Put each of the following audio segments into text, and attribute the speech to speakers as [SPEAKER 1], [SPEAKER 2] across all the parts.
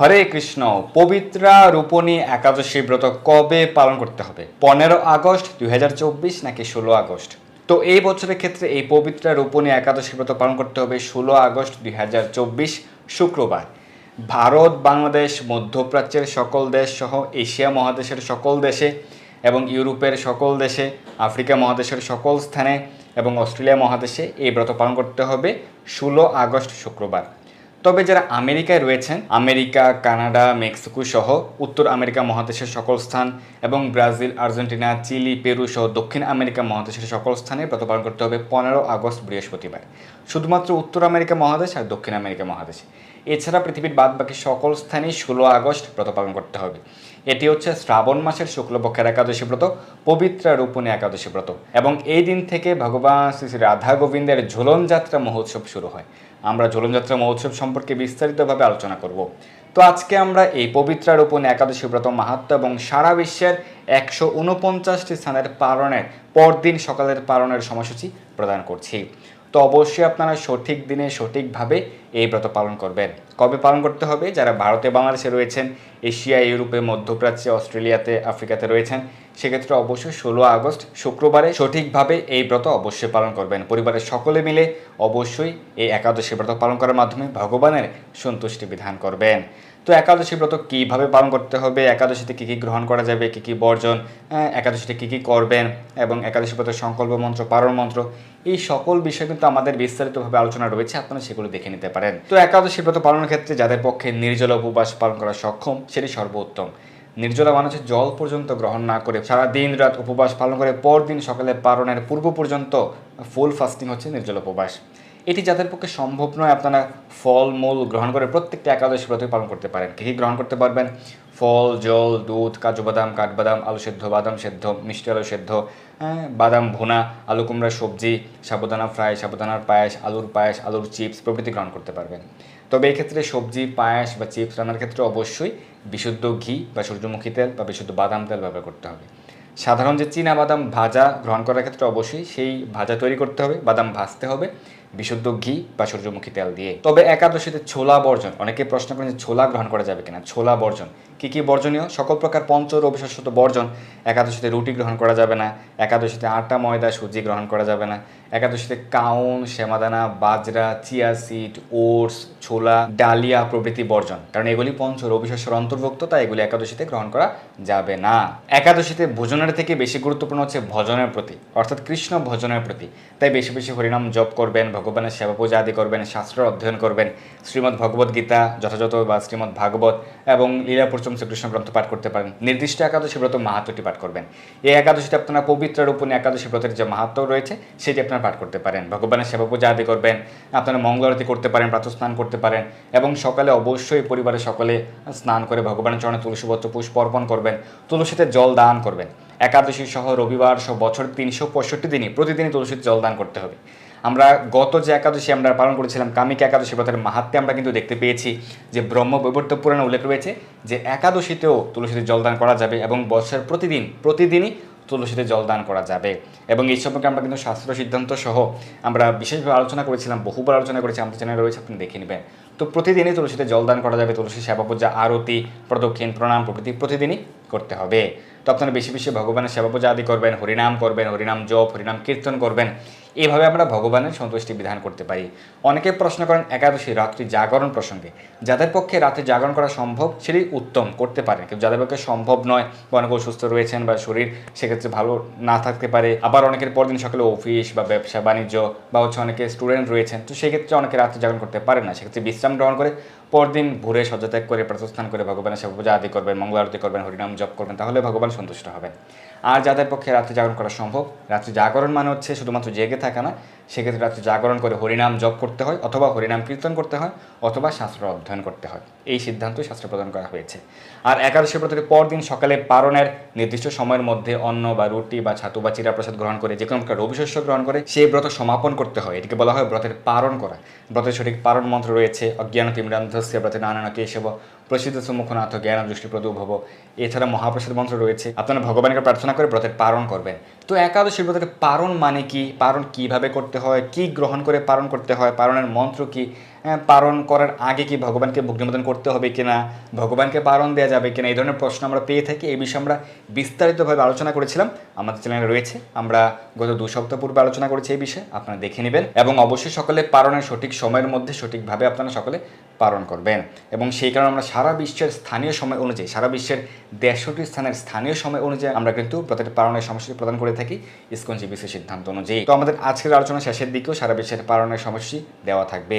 [SPEAKER 1] হরে কৃষ্ণ, পবিত্রা রূপণী একাদশী ব্রত কবে পালন করতে হবে? পনেরো আগস্ট দুই হাজার চব্বিশ নাকি ষোলো আগস্ট? তো এই বছরের ক্ষেত্রে এই পবিত্রা রূপণী একাদশী ব্রত পালন করতে হবে ষোলো আগস্ট দুই হাজার চব্বিশ শুক্রবার। ভারত, বাংলাদেশ, মধ্যপ্রাচ্যের সকল দেশ সহ এশিয়া মহাদেশের সকল দেশে এবং ইউরোপের সকল দেশে, আফ্রিকা মহাদেশের সকল স্থানে এবং অস্ট্রেলিয়া মহাদেশে এই ব্রত পালন করতে হবে ষোলো আগস্ট শুক্রবার। তবে যারা আমেরিকায় রয়েছেন, আমেরিকা, কানাডা, মেক্সিকো সহ উত্তর আমেরিকা মহাদেশের সকল স্থান এবং ব্রাজিল, আর্জেন্টিনা, চিলি, পেরু সহ দক্ষিণ আমেরিকা মহাদেশের সকল স্থানে ব্রত পালন করতে হবে পনেরো আগস্ট বৃহস্পতিবার। শুধুমাত্র উত্তর আমেরিকা মহাদেশ আর দক্ষিণ আমেরিকা মহাদেশ। এছাড়া পৃথিবীর বাদ বাকি সকল স্থানেই ষোলো আগস্ট ব্রত পালন করতে হবে। এটি হচ্ছে শ্রাবণ মাসের শুক্লপক্ষের একাদশী ব্রত, পবিত্রা রূপণী একাদশী ব্রত। এবং এই দিন থেকে ভগবান শ্রী শ্রী রাধা গোবিন্দের ঝুলন যাত্রা মহোৎসব শুরু হয়। আমরা ঝুলন যাত্রা মহোৎসব সম্পর্কে বিস্তারিতভাবে আলোচনা করব। তো আজকে আমরা এই পবিত্রা রূপণী একাদশী ব্রত মাহাত্ম এবং সারা বিশ্বের একশো উনপঞ্চাশটি স্থানের পালনের পরদিন সকালের পালনের সময়সূচি প্রদান করছি। তো অবশ্যই আপনারা সঠিক দিনে সঠিকভাবে এই ব্রত পালন করবেন। কবে পালন করতে হবে? যারা ভারতে, বাংলাদেশে রয়েছেন, এশিয়া, ইউরোপে, মধ্যপ্রাচ্যে, অস্ট্রেলিয়াতে, আফ্রিকাতে রয়েছেন সেক্ষেত্রে অবশ্যই ষোলো আগস্ট শুক্রবারে সঠিকভাবে এই ব্রত অবশ্যই পালন করবেন। পরিবারের সকলে মিলে অবশ্যই এই একাদশী ব্রত পালন করার মাধ্যমে ভগবানের সন্তুষ্টি বিধান করবেন। তো একাদশী ব্রত কীভাবে পালন করতে হবে? একাদশীতে কী কী গ্রহণ করা যাবে? কী কী বর্জন? হ্যাঁ, একাদশীতে কী কী করবেন? এবং একাদশী ব্রতের সংকল্প মন্ত্র পারণ মন্ত্র এই সকল বিষয় কিন্তু আমাদের বিস্তারিতভাবে আলোচনা রয়েছে। আপনারা সেগুলো দেখে নিতে পারেন। তো একাদশী ব্রত পালনের ক্ষেত্রে যাদের পক্ষে নির্জল উপবাস পালন করা সক্ষম সেটি সর্বোত্তম। নির্জলা মানুষের জল পর্যন্ত গ্রহণ না করে সারা দিন রাত উপবাস পালন করে পরদিন সকালে পারণের পূর্ব পর্যন্ত ফুল ফাস্টিং হচ্ছে নির্জল উপবাস। এটি যাদের পক্ষে সম্ভব নয় আপনারা ফল মূল গ্রহণ করে প্রত্যেকটা একাদশী ব্রতই পালন করতে পারেন। কী কী গ্রহণ করতে পারবেন? ফল জল দুধ কাজু বাদাম কাঠবাদাম আলু সেদ্ধ বাদাম সেদ্ধ মিষ্টি আলু সেদ্ধ হ্যাঁ, বাদাম ভুনা আলু কুমড়া সবজি সাবুদানা ফ্রাই সাবুদানার পায়েস আলুর পায়েস আলুর চিপস প্রভৃতি গ্রহণ করতে পারবেন। তবে এক্ষেত্রে ক্ষেত্রে সবজি, পায়েস বা চিপস রান্নার ক্ষেত্রে অবশ্যই বিশুদ্ধ ঘি বা সূর্যমুখী তেল বা বিশুদ্ধ বাদাম তেল ব্যবহার করতে হবে। সাধারণ যে চীনা বাদাম ভাজা গ্রহণ করার ক্ষেত্রে অবশ্যই সেই ভাজা তৈরি করতে হবে, বাদাম ভাজতে হবে। বিশুদ্ধ ঘি বা সূর্যমুখী তেল দিয়ে। তবে একাদশীতে ছোলা বর্জন। অনেকে প্রশ্ন করেন যে ছোলা গ্রহণ করা যাবে কিনা? ছোলা বর্জন। কি কি বর্জনীয়? সকল প্রকার পঞ্চ রবিশস্যত বর্জন। একাদশীতে রুটি গ্রহণ করা যাবে না। একাদশীতে আটা, ময়দা, সুজি গ্রহণ করা যাবে না। একাদশীতে কাউন শ্যামাদানা বাজরা, চিয়া সিড, ওটস, ছোলা, ডালিয়া প্রভৃতি বর্জন। কারণ এগুলি পঞ্চ রবিশস্যের অন্তর্ভুক্ত, তাই এগুলি একাদশীতে গ্রহণ করা যাবে না। একাদশীতে ভোজনের থেকে বেশি গুরুত্বপূর্ণ হচ্ছে ভজনের প্রতি, অর্থাৎ কৃষ্ণ ভজনের প্রতি। তাই বেশি বেশি হরিনাম জপ করবেন ভগবানের সেবা পূজা আদি করবেন শাস্ত্র অধ্যয়ন করবেন, শ্রীমদ্ ভগবদ গীতা, যথাযথ বা শ্রীমদ্ ভাগবত এবং লীলা পঞ্চম শ্রীকৃষ্ণ গ্রন্থ পাঠ করতে পারেন। নির্দিষ্ট একাদশী ব্রত মাহাত্মটি পাঠ করবেন। এই একাদশীতে আপনারা পবিত্র রূপণী একাদশী ব্রতের যে মাহাত্ম রয়েছে, সেটি আপনারা পাঠ করতে পারেন। ভগবানের সেবা পূজা আদি করবেন, আপনারা মঙ্গল আরতি করতে পারেন প্রাতঃ স্নান করতে পারেন এবং সকালে অবশ্যই পরিবারের সকলে স্নান করে ভগবানের চরণে তুলসীপত্র পুষ্প অর্পণ করবেন, তুলসীতে জল দান করবেন। একাদশী সহ রবিবার সহ বছর তিনশো পঁয়ষট্টি দিনই প্রতিদিনই তুলসীতে জল দান করতে হবে। আমরা গত যে একাদশী আমরা পালন করেছিলাম কামিক একাদশী ব্রতের মাহাত্মে আমরা কিন্তু দেখতে পেয়েছি যে ব্রহ্ম বৈবর্ত পুরাণে উল্লেখ রয়েছে যে একাদশীতেও তুলসীতে জলদান করা যাবে এবং বছরের প্রতিদিন, প্রতিদিনই তুলসীতে জলদান করা যাবে। এবং এই সম্পর্কে আমরা কিন্তু শাস্ত্র সিদ্ধান্ত সহ আমরা বিশেষভাবে আলোচনা করেছিলাম, বহুবার আলোচনা করেছি আমাদের চ্যানেল রয়েছে, আপনি দেখে নেবেন। তো প্রতিদিনই তুলসীতে জলদান করা যাবে, তুলসী সেবা পূজা, আরতি, প্রদক্ষিণ, প্রণাম প্রভৃতি প্রতিদিনই করতে হবে। তো আপনারা বেশি বেশি ভগবানের সেবা পূজা আদি করবেন, হরিনাম করবেন, হরিনাম জপ, হরিনাম কীর্তন করবেন। এইভাবে আমরা ভগবানের সন্তুষ্টি বিধান করতে পারি। অনেকে প্রশ্ন করেন, একাদশী রাত্রি জাগরণ প্রসঙ্গে। যাদের পক্ষে রাতে জাগরণ করা সম্ভব সেটি উত্তম, করতে পারেন। কিন্তু যাদের পক্ষে সম্ভব নয়, বা অনেকে অসুস্থ রয়েছেন বা শরীর সেক্ষেত্রে ভালো না থাকতে পারে, আবার অনেকের পরদিন সকালে অফিস বা ব্যবসা, বাণিজ্য বা হচ্ছে অনেকে স্টুডেন্ট রয়েছেন, তো সেক্ষেত্রে অনেকে রাত্রি জাগরণ করতে পারে না। সেক্ষেত্রে বিশ্রাম গ্রহণ করে পরদিন ভোরে সজ্জাত্যাগ করে প্রাতস্থান করে ভগবানের সেবা পূজা আদি করবেন, মঙ্গল আরতি করবেন, হরিনাম জপ করবেন, তাহলে ভগবান সন্তুষ্ট হবেন। আর যাদের পক্ষে রাত্রি জাগরণ করা সম্ভব, রাত্রি জাগরণ মানে হচ্ছে শুধুমাত্র জেগে থাকা না সেক্ষেত্রে রাত্রি জাগরণ করে হরিনাম জপ করতে হয়, অথবা হরিনাম কীর্তন করতে হয়, অথবা শাস্ত্র অধ্যয়ন করতে হয়। এই সিদ্ধান্তই শাস্ত্র প্রদান করা হয়েছে। আর একাদশী ব্রতের পরদিন সকালে পারণের নির্দিষ্ট সময়ের মধ্যে অন্ন বা রুটি বা ছাতু বা চিরা প্রসাদ গ্রহণ করে যে কোনো প্রকার রবিশস্য গ্রহণ করে, সেই ব্রত সমাপন করতে হয়। এটিকে বলা হয় ব্রতের পারণ করা। ব্রতের সঠিক পারণ মন্ত্র রয়েছে অজ্ঞান তিমরান্ধস্য ব্রতে নানান কেশব প্রসিদ্ধ সম্মুখনাথ জ্ঞান দৃষ্টিপ্রদ ভব এছাড়া মহাপ্রসাদ মন্ত্র রয়েছে। আপনারা ভগবানকে প্রার্থনা করে ব্রতের পারণ করবেন। তো একাদশী ব্রতের পারণ মানে কি? পারণ কীভাবে করতে হয়? কি গ্রহণ করে পালন করতে হয়? পারণের মন্ত্র কি? আহ, পালন করার আগে কি ভগবানকে ভোগ করতে হবে কিনা ভগবানকে পালন দেওয়া যাবে কিনা এই ধরনের প্রশ্ন আমরা পেয়ে থাকি। এই বিষয়ে আমরা বিস্তারিতভাবে আলোচনা করেছিলাম। আমাদের চ্যানেলে রয়েছে। আমরা গত দু সপ্তাহ পূর্বে আলোচনা করেছি এই বিষয়ে। আপনারা দেখে নেবেন। এবং অবশ্যই সকলে পালনের সঠিক সময়ের মধ্যে সঠিকভাবে আপনারা সকলে পালন করবেন। এবং সেই কারণে আমরা সারা বিশ্বের স্থানীয় সময় অনুযায়ী সারা বিশ্বের দেড়শোটি স্থানের স্থানীয় সময় অনুযায়ী আমরা কিন্তু প্রতিটি পালনের সময়সূচি প্রদান করে থাকি ইসকন জিবিসির সিদ্ধান্ত অনুযায়ী। তো আমাদের আজকের আলোচনা শেষের দিকেও সারা বিশ্বের পালনের সময়সূচি দেওয়া থাকবে।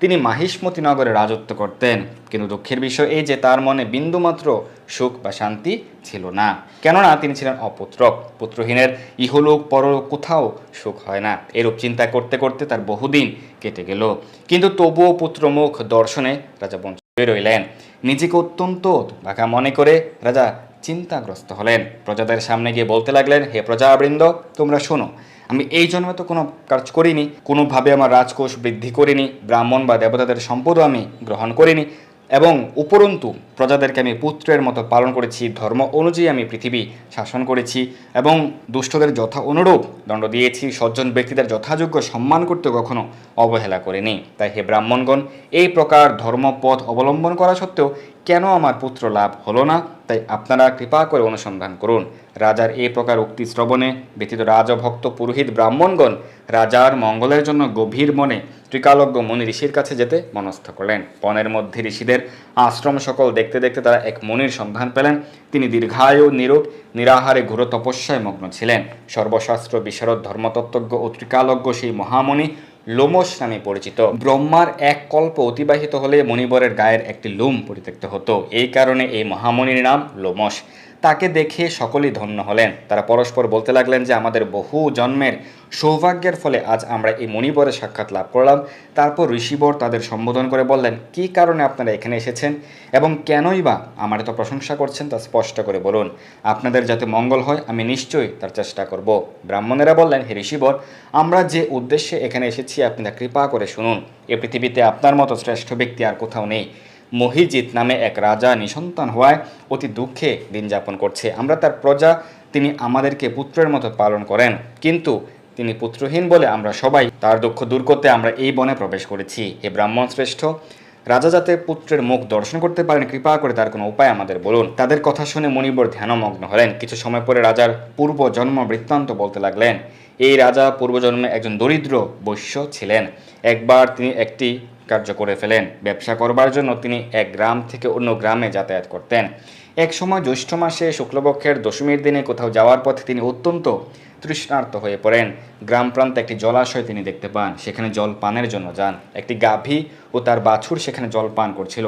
[SPEAKER 1] তিনি মাহিষ্মতি নগরে রাজত্ব করতেন। কিন্তু দুঃখের বিষয় এই যে তার মনে বিন্দুমাত্র সুখ বা শান্তি ছিল না। কেননা তিনি ছিলেন অপুত্রক পুত্রহীনের ইহলোক পরলোক কোথাও সুখ হয় না। এরূপ চিন্তা করতে করতে তার বহুদিন কেটে গেল। কিন্তু তবুও পুত্রমুখ দর্শনে রাজা বঞ্চিত রইলেন। নিজেকে অত্যন্ত বাঁকা মনে করে রাজা চিন্তাগ্রস্ত হলেন। প্রজাদের সামনে গিয়ে বলতে লাগলেন, হে প্রজাবৃন্দ, তোমরা শোনো। আমি এই জন্মে তো কোনো কাজ করিনি, কোনোভাবে আমার রাজকোষ বৃদ্ধি করিনি, ব্রাহ্মণ বা দেবতাদের সম্পদও আমি গ্রহণ করিনি, এবং উপরন্তু প্রজাদেরকে আমি পুত্রের মতো পালন করেছি, ধর্ম অনুযায়ী আমি পৃথিবী শাসন করেছি, এবং দুষ্টদের যথা অনুরূপ দণ্ড দিয়েছি, সজ্জন ব্যক্তিদের যথাযোগ্য সম্মান করতে কখনো অবহেলা করিনি। তাই হে ব্রাহ্মণগণ, এই প্রকার ধর্মপথ অবলম্বন করা সত্ত্বেও কেন আমার পুত্র লাভ হলো না? তাই আপনারা কৃপা করে অনুসন্ধান করুন। রাজার এই প্রকার উক্তি শ্রবণে ব্যতীত রাজভক্ত পুরোহিত ব্রাহ্মণগণ রাজার মঙ্গলের জন্য গভীর মনে ত্রিকালজ্ঞ মুনি ঋষির কাছে যেতে মনস্থ করলেন। বনের মধ্যে ঋষিদের আশ্রম সকল দেখতে দেখতে তারা এক মুনির সন্ধান পেলেন। তিনি দীর্ঘায়ু নিরূপ নিরাহারে ঘোর তপস্যায় মগ্ন ছিলেন। সর্বশাস্ত্র, বিশারদ, ধর্মতত্ত্বজ্ঞ ও ত্রিকালজ্ঞ সেই মহামুনি লোমস নামে পরিচিত। ব্রহ্মার এক কল্প অতিবাহিত হলে মণিবরের গায়ের একটি লোম পরিত্যক্ত হতো। এই কারণে এই মহামণির নাম লোমস তাকে দেখে সকলেই ধন্য হলেন। তারা পরস্পর বলতে লাগলেন যে, আমাদের বহু জন্মের সৌভাগ্যের ফলে আজ আমরা এই মণিবরের সাক্ষাৎ লাভ করলাম। তারপর ঋষিবর তাদের সম্বোধন করে বললেন, কী কারণে আপনারা এখানে এসেছেন এবং কেনই বা আমার এত প্রশংসা করছেন তা স্পষ্ট করে বলুন। আপনাদের যাতে মঙ্গল হয়, আমি নিশ্চয়ই তার চেষ্টা করব। ব্রাহ্মণেরা বললেন, হে ঋষিবর, আমরা যে উদ্দেশ্যে এখানে এসেছি, আপনি তা কৃপা করে শুনুন। এ পৃথিবীতে আপনার মতো শ্রেষ্ঠ ব্যক্তি আর কোথাও নেই। মহিজিৎ নামে এক রাজা নিঃসন্তান হওয়ায় অতি দুঃখে দিন যাপন করছে। আমরা তার প্রজা, তিনি আমাদেরকে পুত্রের মতো পালন করেন। কিন্তু তিনি পুত্রহীন বলে আমরা সবাই তার দুঃখ দূর করতে আমরা এই বনে প্রবেশ করেছি। হে ব্রাহ্মণ শ্রেষ্ঠ, রাজা যাতে পুত্রের মুখ দর্শন করতে পারেন, কৃপা করে তার কোনো উপায় আমাদের বলুন। তাদের কথা শুনে মণিবর ধ্যানমগ্ন হলেন। কিছু সময় পরে রাজার পূর্ব জন্ম বৃত্তান্ত বলতে লাগলেন। এই রাজা পূর্বজন্মে একজন দরিদ্র বৈশ্য ছিলেন। একবার তিনি একটি কার্য করে ফেলেন। ব্যবসা করবার জন্য তিনি এক গ্রাম থেকে অন্য গ্রামে যাতায়াত করতেন। এক সময় জ্যৈষ্ঠ মাসে শুক্লপক্ষের দশমীর দিনে কোথাও যাওয়ার পথে তিনি অত্যন্ত তৃষ্ণার্ত হয়ে পড়েন। গ্রাম প্রান্তে একটি জলাশয় তিনি দেখতে পান, সেখানে জল পানের জন্য যান। একটি গাভী ও তার বাছুর সেখানে জল পান করছিল।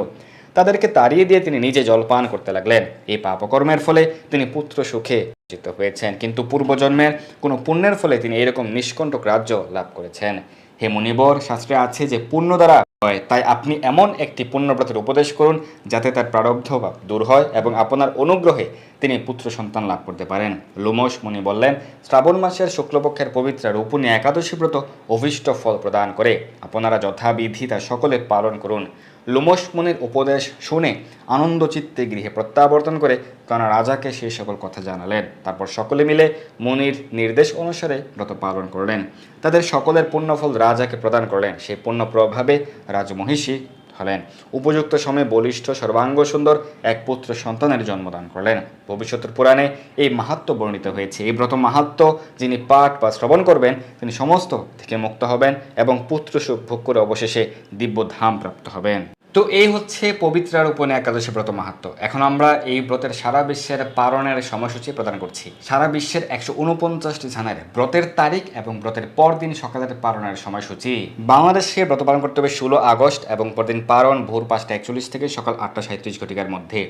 [SPEAKER 1] তাদেরকে তাড়িয়ে দিয়ে তিনি নিজে জল পান করতে লাগলেন। এই পাপকর্মের ফলে তিনি পুত্র সুখে জিত হয়েছেন। কিন্তু পূর্বজন্মের কোনো পুণ্যের ফলে তিনি এরকম নিষ্কণ্টক রাজ্য লাভ করেছেন। হে মুনিবর, শাস্ত্রে আছে যে পুণ্য দ্বারা হয়। তাই আপনি এমন একটি পুণ্যব্রতের উপদেশ করুন যাতে তার প্রারব্ধ বা দূর হয় এবং আপনার অনুগ্রহে তিনি পুত্র সন্তান লাভ করতে পারেন। লুমস মুনি বললেন, শ্রাবণ মাসের শুক্লপক্ষের পবিত্র রূপণী একাদশী ব্রত অভীষ্ট ফল প্রদান করে। আপনারা যথাবিধি তা সকলে পালন করুন। লুমস মুনির উপদেশ শুনে আনন্দচিত্তে গৃহে প্রত্যাবর্তন করে কানা রাজাকে সেই সকল কথা জানালেন। তারপর সকলে মিলে মনির নির্দেশ অনুসারে ব্রত পালন করলেন। তাদের সকলের পুণ্যফল রাজাকে প্রদান করলেন। সেই পুণ্য প্রভাবে রাজমহিষী হলেন উপযুক্ত সময়ে বলিষ্ঠ, সর্বাঙ্গ, সুন্দর এক পুত্র সন্তানের জন্মদান করলেন। ভবিষ্যতের পুরাণে এই মাহাত্ম বর্ণিত হয়েছে। এই ব্রত মাহাত্ম যিনি পাঠ বা শ্রবণ করবেন, তিনি সমস্ত থেকে মুক্ত হবেন এবং পুত্র সুখ ভোগ করে অবশেষে দিব্য ধাম প্রাপ্ত হবেন। তো এই হচ্ছে পবিত্রার উপনে একাদশী ব্রত মাহাত্ম। এখন আমরা এই ব্রতের সারা বিশ্বের পালনের সময়সূচি প্রদান করছি। সারা বিশ্বের একশো উনপঞ্চাশটি স্থানের ব্রতের তারিখ এবং ব্রতের পরদিন সকালের পালনের সময়সূচি। বাংলাদেশে ব্রত পালন করতে হবে ষোলো আগস্ট এবং পরদিন পালন ভোর পাঁচটা একচল্লিশ থেকে সকাল আটটা সাঁত্রিশ ঘটিকার মধ্যে।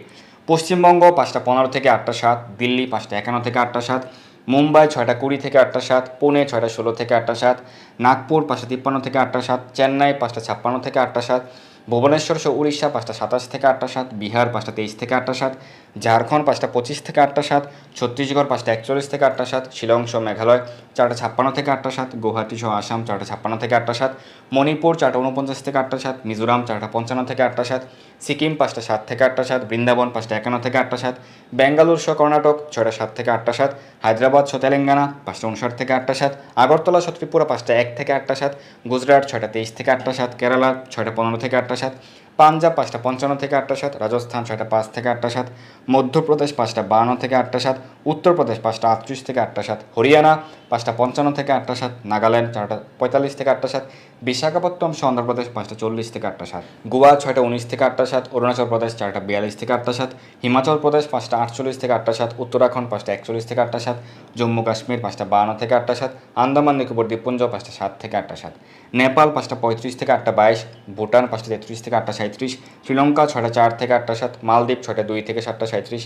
[SPEAKER 1] পশ্চিমবঙ্গ পাঁচটা পনেরো থেকে আটটা সাত, দিল্লি পাঁচটা একান্ন থেকে আটটা সাত, মুম্বাই ছয়টা কুড়ি থেকে আটটা সাত, পুনে ছয়টা ষোলো থেকে আটটা সাত, নাগপুর পাঁচটা তিপ্পান্ন থেকে আটটা সাত, চেন্নাই পাঁচটা ছাপ্পান্ন থেকে আটটা সাত ভুবনেশ্বর সহ উড়িষ্যা পাঁচটা সাতাশ থেকে আটটা সাত, বিহার পাঁচটা তেইশ থেকে আটটা সাত, ঝাড়খণ্ড পাঁচটা পঁচিশ থেকে আটটা সাত, ছত্তিশগড় পাঁচটা একচল্লিশ থেকে আটটা সাত, শিলং সহ মেঘালয় চারটা ছাপ্পান্ন থেকে আটটা সাত, গুয়াহাটি সহ আসাম চারটা ছাপ্পান্ন থেকে আটটা সাত, মণিপুর চারটা উনপঞ্চাশ থেকে আটটা সাত, মিজোরাম চারটা পঞ্চান্ন থেকে আটটা সাত সিকিম পাঁচটা সাত থেকে আটটা সাত, বৃন্দাবন পাঁচটা একান্ন থেকে আটটা সাত বেঙ্গালুর সহ কর্ণাটক ছয়টা সাত থেকে আটটা সাত, হায়দ্রাবাদ সহ তেলেঙ্গানা পাঁচটা উনষাট থেকে আটটা সাত, আগরতলা সহ ত্রিপুরা পাঁচটা এক থেকে আটটা সাত, গুজরাট ছয়টা তেইশ থেকে আটটা সাত, কেরালা ছয়টা পনেরো থেকে আটটা সাত পাঞ্জাব পাঁচটা পঞ্চান্ন থেকে আটটা সাত রাজস্থান ছয়টা পাঁচ থেকে আটটা সাত মধ্যপ্রদেশ পাঁচটা বান্ন থেকে আটটা সাত উত্তরপ্রদেশ পাঁচটা আটত্রিশ থেকে আটটা সাত হরিয়ানা পাঁচটা পঞ্চান্ন থেকে আটটা সাত নাগাল্যান্ড চারটা পঁয়তাল্লিশ থেকে আটটা সাত বিশাখাপত্তনম অন্ধ্রপ্রদেশ পাঁচটা চল্লিশ থেকে আটটা সাত গোয়া ছয়টা উনিশ থেকে আটটা সাত অরুণাচল প্রদেশ চারটা বিয়াল্লিশ থেকে আটটা সাত হিমাচল প্রদেশ পাঁচটা আটচল্লিশ থেকে আটটা সাত উত্তরাখণ্ড পাঁচটা একচল্লিশ থেকে আটটা সাত জম্মু কাশ্মীর পাঁচটা বান্ন থেকে আটটা সাত আন্দামান নিকোবর দ্বীপপুঞ্জ পাঁচটা সাত থেকে আটটা সাত নেপাল পাঁচটা পঁয়ত্রিশ থেকে আটটা বাইশ, ভুটান পাঁচটা তেত্রিশ থেকে আটটা সাঁত্রিশ শ্রীলঙ্কা ছটা চার থেকে আটটা সাত, মালদ্বীপ ছটা দুই থেকে সাতটা সাঁত্রিশ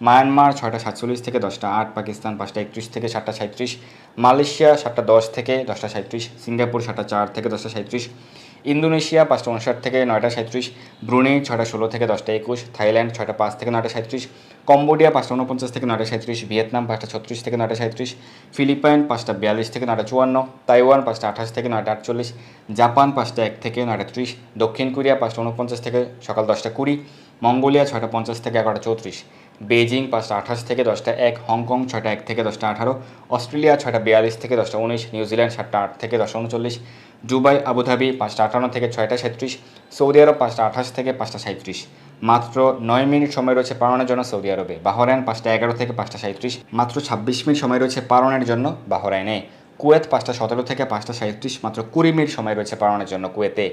[SPEAKER 1] মায়ানমার ছয়টা সাতচল্লিশ থেকে দশটা আট, পাকিস্তান পাঁচটা একত্রিশ থেকে সাতটা সাঁত্রিশ মালয়েশিয়া সাতটা দশ থেকে দশটা সাঁত্রিশ সিঙ্গাপুর সাতটা চার থেকে দশটা সাঁত্রিশ ইন্দোনেশিয়া, পাঁচটা উনষাট থেকে নয়টা সাঁত্রিশ ব্রুনেই ছয়টা ষোলো থেকে দশটা একুশ। থাইল্যান্ড, ছয়টা পাঁচ থেকে নয়টা সাঁত্রিশ কম্বোডিয়া, পাঁচটা উনপঞ্চাশ থেকে নয়টা সাঁত্রিশ ভিয়েতনাম, পাঁচটা ছত্রিশ থেকে নয়টা সাঁত্রিশ ফিলিপাইন, পাঁচটা বিয়াল্লিশ থেকে নয়টা চুয়ান্ন। তাইওয়ান, পাঁচটা আঠাশ থেকে নয়টা আটচল্লিশ। জাপান, পাঁচটা এক থেকে নয়টা ত্রিশ। দক্ষিণ কোরিয়া, পাঁচটা উনপঞ্চাশ থেকে সকাল দশটা কুড়ি। মঙ্গোলিয়া, ছয়টা পঞ্চাশ থেকে এগারোটা চৌত্রিশ। বেজিং পাঁচটা আঠাশ থেকে দশটা এক। হংকং, ছয়টা এক থেকে দশটা আঠারো। অস্ট্রেলিয়া, ছয়টা বিয়াল্লিশ থেকে দশটা উনিশ। নিউজিল্যান্ড, সাতটা আট থেকে দশটা উনচল্লিশ। দুবাই, আবুধাবি, পাঁচটা আটান্ন থেকে ছয়টা সাঁত্রিশ, সৌদি আরব পাঁচটা আঠাশ থেকে পাঁচটা সাঁত্রিশ। মাত্র নয় মিনিট সময় রয়েছে পালনের জন্য সৌদি আরবে। বাহরাইন পাঁচটা এগারো থেকে পাঁচটা সাঁত্রিশ। মাত্র ছাব্বিশ মিনিট সময় রয়েছে পালনের জন্য বাহরাইনে। কুয়েত পাঁচটা সতেরো থেকে পাঁচটা সাঁত্রিশ। মাত্র কুড়ি মিনিট সময় রয়েছে পালনের জন্য কুয়েতে।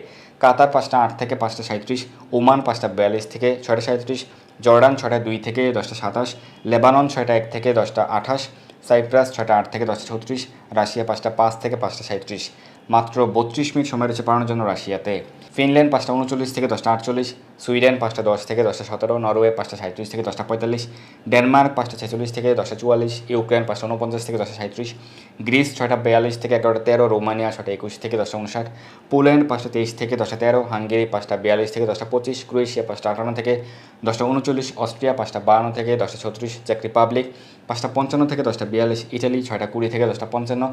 [SPEAKER 1] কাতার পাঁচটা আট থেকে পাঁচটা সাঁত্রিশ। ওমান পাঁচটা বিয়াল্লিশ থেকে ছয়টা সাঁত্রিশ। জর্ডান ছয়টা দুই থেকে দশটা সাতাশ। লেবানন ছয়টা এক থেকে দশটা আঠাশ। সাইপ্রাস ছয়টা আট থেকে দশটা ছত্রিশ। রাশিয়া পাঁচটা পাঁচ থেকে পাঁচটা সাঁত্রিশ। মাত্র বত্রিশ মিনিট সময় রয়েছে পালানোর জন্য রাশিয়াতে ফিনল্যান্ড পাঁচটা উনচল্লিশ থেকে দশটা আটচল্লিশ সুইডেন পাঁচটা দশ থেকে দশটা সতেরো নরওয়ে পাঁচটা সাঁত্রিশ থেকে দশটা পঁয়তাল্লিশ ডেনমার্ক পাঁচটা ছেচল্লিশ থেকে দশটা চুয়াল্লিশ ইউক্রেন পাঁচটা উনপঞ্চাশ থেকে দশটা সাঁত্রিশ গ্রিস ছয়টা বিয়াল্লিশ থেকে এগারোটা তেরো রোমানিয়া ছটা একুশ থেকে দশটা উনষাট পোল্যান্ড পাঁচটা তেইশ থেকে দশটা তেরো হাঙ্গেরি পাঁচটা বিয়াল্লিশ থেকে দশটা পঁচিশ ক্রোয়েশিয়া পাঁচটা আটান্ন থেকে দশটা উনচল্লিশ অস্ট্রিয়া পাঁচটা বান্ন থেকে দশটা ছত্রিশ চেক রিপাবলিক পাঁচটা পঞ্চান্ন থেকে দশটা বিয়াল্লিশ, ইটালি ছয়টা কুড়ি থেকে দশটা পঞ্চান্ন,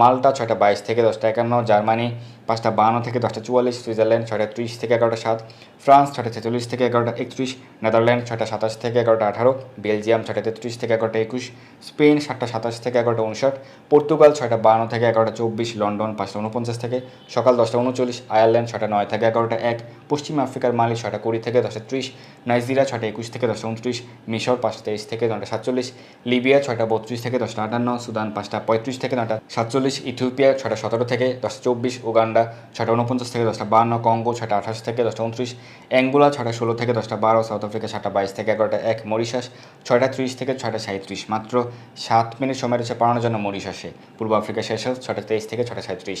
[SPEAKER 1] মাল্টা ছয়টা বাইশ থেকে দশটা একান্ন, জার্মানি পাঁচটা বান্ন থেকে দশটা চুয়াল্লিশ, সুইজারল্যান্ড ছয়টা ত্রিশ থেকে এগারোটা সাত, ফ্রান্স ছয়টা ছেচল্লিশ থেকে এগারোটা একত্রিশ, নেদারল্যান্ড ছয়টা সাতাশ থেকে এগারোটা আঠারো, বেলজিয়াম ছয়টা তেত্রিশ থেকে এগারোটা একুশ, স্পেন সাতটা সাতাশ থেকে এগারোটা উনষাট পর্তুগাল ছয়টা বান্ন থেকে এগারোটা চব্বিশ, লন্ডন পাঁচটা উনপঞ্চাশ থেকে, সকাল দশটা উনচল্লিশ আয়ারল্যান্ড ছয়টা নয় থেকে এগারোটা এক, পশ্চিম আফ্রিকার মালি ছয়টা কুড়ি থেকে দশটা ত্রিশ, নাইজেরিয়া ছয়টা একুশ থেকে দশটা উনত্রিশ মিশর পাঁচটা তেইশ থেকে নটা সাতচল্লিশ লিবিয়া ছয়টা বত্রিশ থেকে দশটা আটান্ন, সুদান পাঁচটা পঁয়ত্রিশ থেকে নটা সাতচল্লিশ, ইথিওপিয়া ছয়টা সতেরো থেকে দশটা চব্বিশ, উগান্ডা ছয়টা উনপঞ্চাশ থেকে দশটা বান্ন, কঙ্গো ছয়টা আঠাশ থেকে দশটা উনত্রিশ অ্যাঙ্গুলা ছয়টা ষোলো থেকে দশটা বারো, সাউথ আফ্রিকা ছয়টা বাইশ থেকে এগারোটা এক, মরিশাস ছয়টা ত্রিশ থেকে ছয়টা সাঁত্রিশ মাত্র সাত মিনিট সময় রয়েছে পালানোর জন্য মরিশাসে। পূর্ব আফ্রিকা শেষ ছয়টা তেইশ থেকে ছয়টা সাঁত্রিশ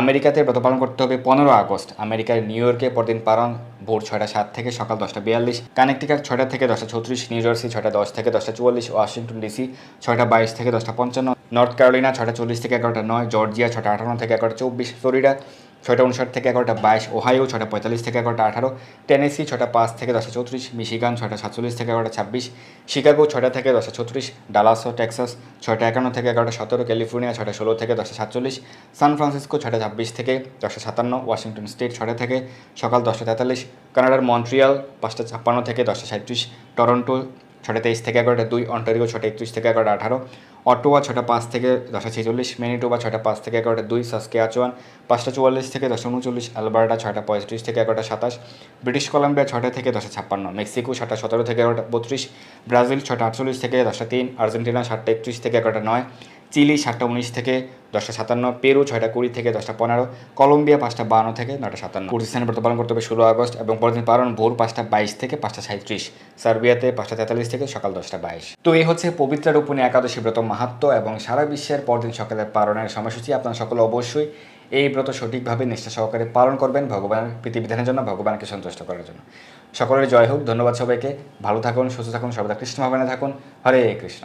[SPEAKER 1] আমেরিকাতে ব্রত পালন করতে হবে পনেরো আগস্ট। আমেরিকার নিউ ইয়র্কে পরদিন পালন ভোর ছয়টা সাত থেকে সকাল দশটা বিয়াল্লিশ কানেকটিকার ছয়টা থেকে দশটা ছত্রিশ নিউ জার্সি ছয়টা দশ থেকে দশটা চুয়াল্লিশ, ওয়াশিংটন ডিসি ছয়টা বাইশ থেকে দশটা পঞ্চান্ন, নর্থ ক্যারোলিনা ছটা চল্লিশ থেকে এগারোটা নয়, জর্জিয়া ছটা আঠারো থেকে এগারোটা চব্বিশ, ফ্লোরিডা ছয়টা উনষাট থেকে এগারোটা বাইশ ওহাইও ছটা পঁয়তাল্লিশ থেকে এগারোটা আঠারো, টেনেসি ছটা পাঁচ থেকে দশটা চৌত্রিশ, মিশিগান ছটা সাতচল্লিশ থেকে এগারোটা ছাব্বিশ, শিকাগো ছটা থেকে দশটা ছত্রিশ ডালাসো টেক্সাস ছটা একান্ন থেকে এগারোটা সতেরো, ক্যালিফোর্নিয়া ছয়টা ষোলো থেকে দশটা সাতচল্লিশ, সান ফ্রান্সিসকো ছটা ছাব্বিশ থেকে দশটা সাতান্ন, ওয়াশিংটন স্টেট ছটা থেকে সকাল দশটা তেতাল্লিশ, কানাডার মন্ট্রিয়াল পাঁচটা ছাপ্পান্ন থেকে দশটা সাঁত্রিশ টরন্টো ছটা তেইশ থেকে এগারোটা দুই অন্টারিও ছটা একত্রিশ থেকে এগারোটা আঠারো অটোয়া ছটা পাঁচ থেকে দশটা ছেচল্লিশ মেনিটোবা ছটা পাঁচ থেকে এগারোটা দুই, সাসকে আচোয়ান পাঁচটা চুয়াল্লিশ থেকে দশটা উনচল্লিশ আলবার্টা ছটা পঁয়ত্রিশ থেকে এগারোটা সাতাশ, ব্রিটিশ কলাম্বিয়া ছটা থেকে দশটা ছাপ্পান্ন, মেক্সিকো ছটা সতেরো থেকে এগারোটা বত্রিশ, ব্রাজিল ছটা আটচল্লিশ থেকে দশটা তিন, আর্জেন্টিনা সাতটা একত্রিশ থেকে এগারোটা নয় চিলি সাতটা উনিশ থেকে দশটা সাতান্ন, পেরু ছয়টা কুড়ি থেকে দশটা পনেরো, কলম্বিয়া পাঁচটা বান্ন থেকে নটা সাতান্ন। কুর্দিস্তানে ব্রত পালন করতে হবে ষোলো আগস্ট এবং পরের দিন পালন ভোর পাঁচটা বাইশ থেকে পাঁচটা সাঁত্রিশ সার্বিয়াতে পাঁচটা তেতাল্লিশ থেকে সকাল দশটা বাইশ। তো এই হচ্ছে পবিত্র রূপণী একাদশী ব্রত মাহাত্ম এবং সারা বিশ্বের পরদিন সকালের পালনের সময়সূচি। আপনারা সকলে অবশ্যই এই ব্রত সঠিকভাবে নিষ্ঠা সহকারে পালন করবেন ভগবানের প্রীতিবিধানের জন্য, ভগবানকে সন্তুষ্ট করার জন্য। সকলের জয় হোক, ধন্যবাদ সবাইকে। ভালো থাকুন, সুস্থ থাকুন, সর্বদা কৃষ্ণ ভাবনে থাকুন। হরে কৃষ্ণ।